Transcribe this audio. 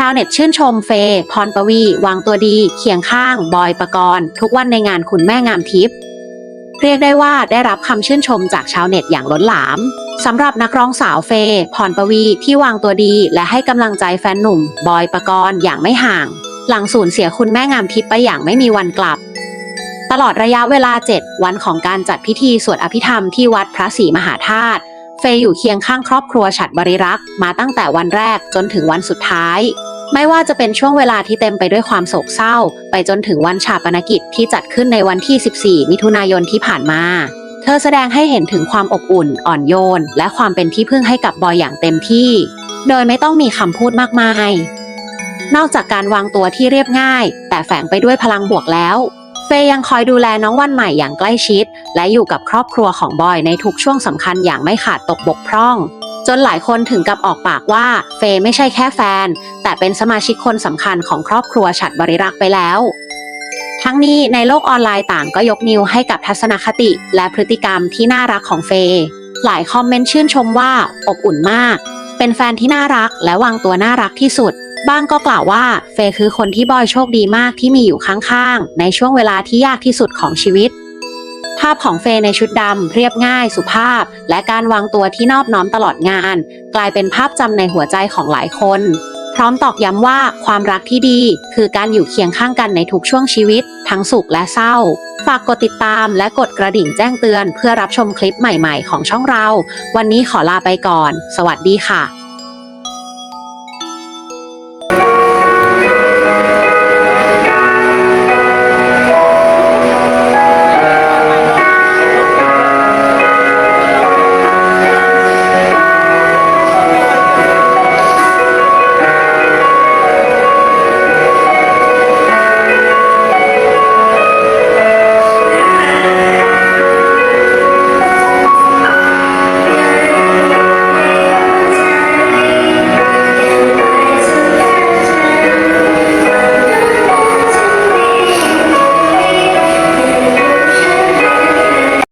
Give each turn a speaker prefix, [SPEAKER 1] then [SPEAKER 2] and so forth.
[SPEAKER 1] ชาวเน็ตชื่นชมเฟย์พรปวี วางตัวดี เคียงข้าง บอยปกรณ์ ทุกวันในงานคุณแม่งามทิพย์เรียกได้ว่าได้รับคำชื่นชมจากชาวเน็ตอย่างล้นหลามสำหรับนักร้องสาวเฟย์พรปวีที่วางตัวดี และให้กำลังใจแฟนหนุ่ม บอยปกรณ์อย่างไม่ห่าง หลังสูญเสียคุณแม่งามทิพย์ไปอย่างไม่มีวันกลับ ตลอดระยะเวลา 7 วันของการจัดพิธีสวดอภิธรรมที่วัดพระศรีมหาธาตุเฟย์อยู่เคียงข้างครอบครัวฉัดบริรักษ์มาตั้งแต่วันแรกจนถึงวันสุดท้าย ไม่ว่าจะเป็นช่วงเวลาที่เต็มไปด้วยความโศกเศร้า ไปจนถึงวันชาปนกิจที่จัดขึ้นในวันที่ 14 มิถุนายนที่ผ่านมา เธอแสดงให้เห็นถึงความอบอุ่น อ่อนโยน และความเป็นที่พึ่งให้กับบอยอย่างเต็มที่ โดยไม่ต้องมีคำพูดมากมาย นอกจากการวางตัวที่เรียบง่าย แต่แฝงไปด้วยพลังบวกแล้ว เฟยยังคอยดูแลน้องวันใหม่อย่างใกล้ชิด และอยู่กับครอบครัวของบอยในทุกช่วงสำคัญอย่างไม่ขาดตกบกพร่อง จนหลายคนถึงกับออกปากว่าเฟยไม่ใช่แค่แฟน แต่เป็นสมาชิกคนสำคัญของครอบครัวฉัดบริรักษ์ไปแล้วทั้งนี้ในโลกออนไลน์ต่างก็ยกนิ้วให้กับทัศนคติและพฤติกรรมที่น่ารักของเฟยหลายคอมเมนต์ชื่นชมว่าอบอุ่นมาก เป็นแฟนที่น่ารักและวางตัวน่ารักที่สุด บ้างก็กล่าวว่าเฟย์คือคนที่บอยโชคดีมากที่มีอยู่ข้างๆ ในช่วงเวลาที่ยากที่สุดของชีวิตาพของเฟย์ในชุดดำเรียบง่ายสุภาพ และการวางตัวที่นอบน้อมตลอดงาน กลายเป็นภาพจำในหัวใจของหลายคน พร้อมตอกย้ำว่าความรักที่ดี คือการอยู่เคียงข้างกันในทุกช่วงชีวิต ทั้งสุขและเศร้า ฝากกดติดตามและกดกระดิ่งแจ้งเตือน เพื่อรับชมคลิปใหม่ๆ ของช่องเรา วันนี้ขอลาไปก่อน สวัสดีค่ะ